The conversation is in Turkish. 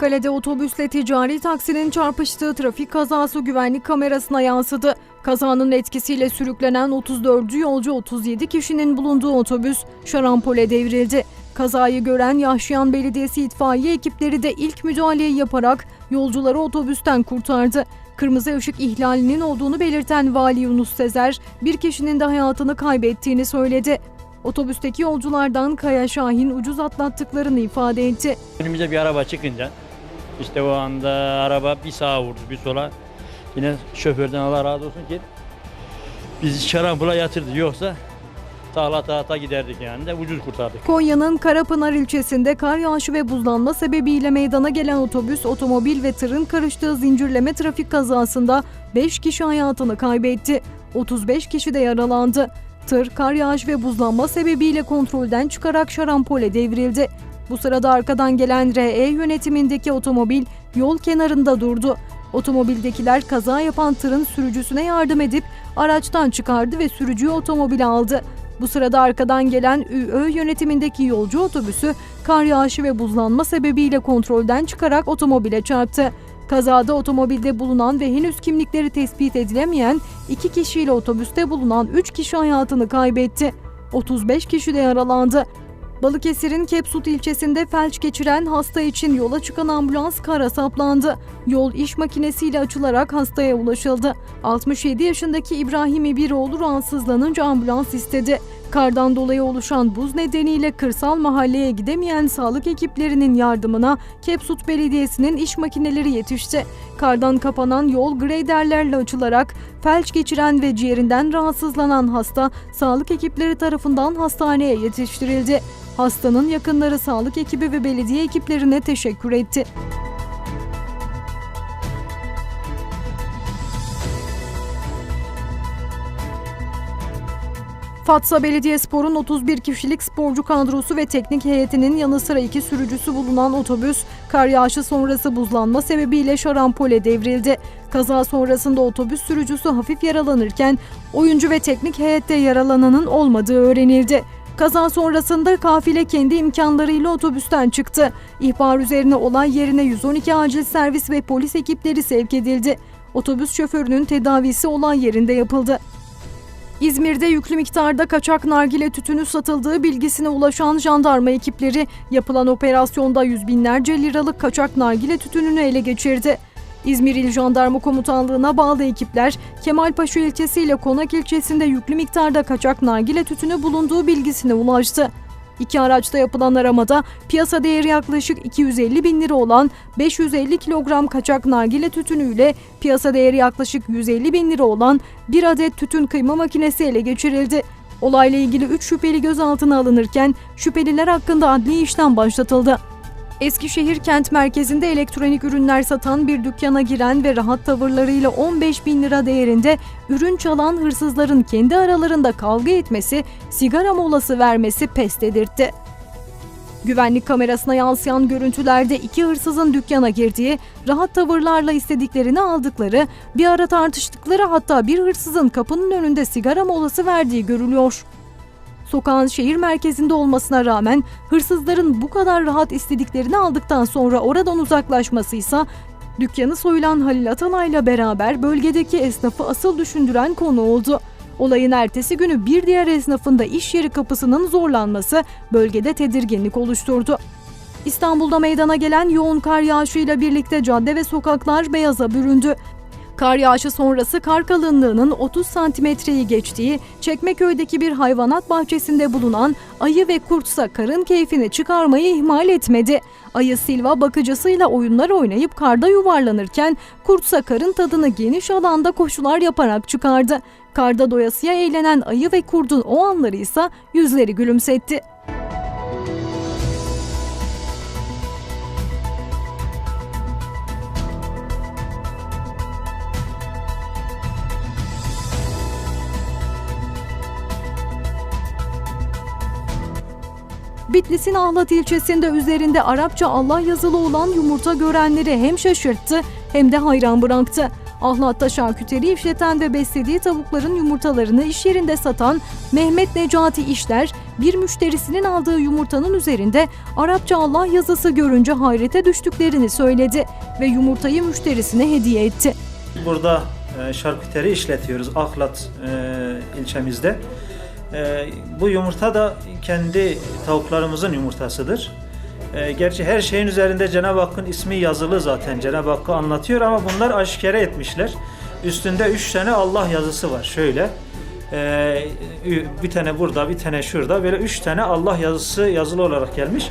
Kırıkkale'de otobüsle ticari taksinin çarpıştığı trafik kazası güvenlik kamerasına yansıdı. Kazanın etkisiyle sürüklenen 34 yolcu 37 kişinin bulunduğu otobüs şarampole devrildi. Kazayı gören Yahşiyan Belediyesi itfaiye ekipleri de ilk müdahaleyi yaparak yolcuları otobüsten kurtardı. Kırmızı ışık ihlalinin olduğunu belirten Vali Yunus Sezer, bir kişinin de hayatını kaybettiğini söyledi. Otobüsteki yolculardan Kaya Şahin ucuz atlattıklarını ifade etti. Önümüze bir araba çıkınca işte o anda araba bir sağa vurdu bir sola. Yine şoförden Allah razı olsun ki bizi şarampula yatırdı. Yoksa tahla tahta giderdik yani de ucuz kurtardık. Konya'nın Karapınar ilçesinde kar yağışı ve buzlanma sebebiyle meydana gelen otobüs, otomobil ve tırın karıştığı zincirleme trafik kazasında 5 kişi hayatını kaybetti. 35 kişi de yaralandı. Tır, kar yağışı ve buzlanma sebebiyle kontrolden çıkarak şarampole devrildi. Bu sırada arkadan gelen RE yönetimindeki otomobil yol kenarında durdu. Otomobildekiler kaza yapan tırın sürücüsüne yardım edip araçtan çıkardı ve sürücüyü otomobile aldı. Bu sırada arkadan gelen ÜÖ yönetimindeki yolcu otobüsü kar yağışı ve buzlanma sebebiyle kontrolden çıkarak otomobile çarptı. Kazada otomobilde bulunan ve henüz kimlikleri tespit edilemeyen iki kişiyle otobüste bulunan 3 kişi hayatını kaybetti. 35 kişi de yaralandı. Balıkesir'in Kepsut ilçesinde felç geçiren hasta için yola çıkan ambulans kara saplandı. Yol iş makinesiyle açılarak hastaya ulaşıldı. 67 yaşındaki İbrahim İbiroğlu rahatsızlanınca ambulans istedi. Kardan dolayı oluşan buz nedeniyle kırsal mahalleye gidemeyen sağlık ekiplerinin yardımına Kepsut Belediyesi'nin iş makineleri yetişti. Kardan kapanan yol greyderlerle açılarak felç geçiren ve ciğerinden rahatsızlanan hasta sağlık ekipleri tarafından hastaneye yetiştirildi. Hastanın yakınları sağlık ekibi ve belediye ekiplerine teşekkür etti. Fatsa Belediyespor'un 31 kişilik sporcu kadrosu ve teknik heyetinin yanı sıra iki sürücüsü bulunan otobüs, kar yağışı sonrası buzlanma sebebiyle şarampole devrildi. Kaza sonrasında otobüs sürücüsü hafif yaralanırken oyuncu ve teknik heyette yaralananın olmadığı öğrenildi. Kaza sonrasında kafile kendi imkanlarıyla otobüsten çıktı. İhbar üzerine olay yerine 112 acil servis ve polis ekipleri sevk edildi. Otobüs şoförünün tedavisi olay yerinde yapıldı. İzmir'de yüklü miktarda kaçak nargile tütünü satıldığı bilgisine ulaşan jandarma ekipleri yapılan operasyonda yüz binlerce liralık kaçak nargile tütününü ele geçirdi. İzmir İl Jandarma Komutanlığı'na bağlı ekipler Kemalpaşa ilçesi ile Konak ilçesinde yüklü miktarda kaçak nargile tütünü bulunduğu bilgisine ulaştı. İki araçta yapılan aramada piyasa değeri yaklaşık 250 bin lira olan 550 kilogram kaçak nargile tütünüyle piyasa değeri yaklaşık 150 bin lira olan bir adet tütün kıyma makinesi ele geçirildi. Olayla ilgili 3 şüpheli gözaltına alınırken şüpheliler hakkında adli işlem başlatıldı. Eskişehir kent merkezinde elektronik ürünler satan bir dükkana giren ve rahat tavırlarıyla 15 bin lira değerinde ürün çalan hırsızların kendi aralarında kavga etmesi, sigara molası vermesi pes dedirtti. Güvenlik kamerasına yansıyan görüntülerde iki hırsızın dükkana girdiği, rahat tavırlarla istediklerini aldıkları, bir ara tartıştıkları hatta bir hırsızın kapının önünde sigara molası verdiği görülüyor. Sokağın şehir merkezinde olmasına rağmen hırsızların bu kadar rahat istediklerini aldıktan sonra oradan uzaklaşması ise dükkanı soyulan Halil Atalay'la beraber bölgedeki esnafı asıl düşündüren konu oldu. Olayın ertesi günü bir diğer esnafın da iş yeri kapısının zorlanması bölgede tedirginlik oluşturdu. İstanbul'da meydana gelen yoğun kar yağışıyla birlikte cadde ve sokaklar beyaza büründü. Kar yağışı sonrası kar kalınlığının 30 santimetreyi geçtiği Çekmeköy'deki bir hayvanat bahçesinde bulunan ayı ve kurtsa karın keyfini çıkarmayı ihmal etmedi. Ayı Silva bakıcısıyla oyunlar oynayıp karda yuvarlanırken kurtsa karın tadını geniş alanda koşular yaparak çıkardı. Karda doyasıya eğlenen ayı ve kurdun o anları ise yüzleri gülümsetti. Bitlis'in Ahlat ilçesinde üzerinde Arapça Allah yazılı olan yumurta görenleri hem şaşırttı hem de hayran bıraktı. Ahlat'ta şarküteri işleten ve beslediği tavukların yumurtalarını iş yerinde satan Mehmet Necati İşler, bir müşterisinin aldığı yumurtanın üzerinde Arapça Allah yazısı görünce hayrete düştüklerini söyledi ve yumurtayı müşterisine hediye etti. Burada e, şarküteri işletiyoruz Ahlat e, ilçemizde. E, bu yumurta da kendi tavuklarımızın yumurtasıdır. E, gerçi her şeyin üzerinde Cenab-ı Hakk'ın ismi yazılı zaten. Cenab-ı Hakk'ı anlatıyor ama bunlar aşikare etmişler. Üstünde üç tane Allah yazısı var. Şöyle. e, bir tane burada, bir tane şurada. Böyle üç tane Allah yazısı yazılı olarak gelmiş.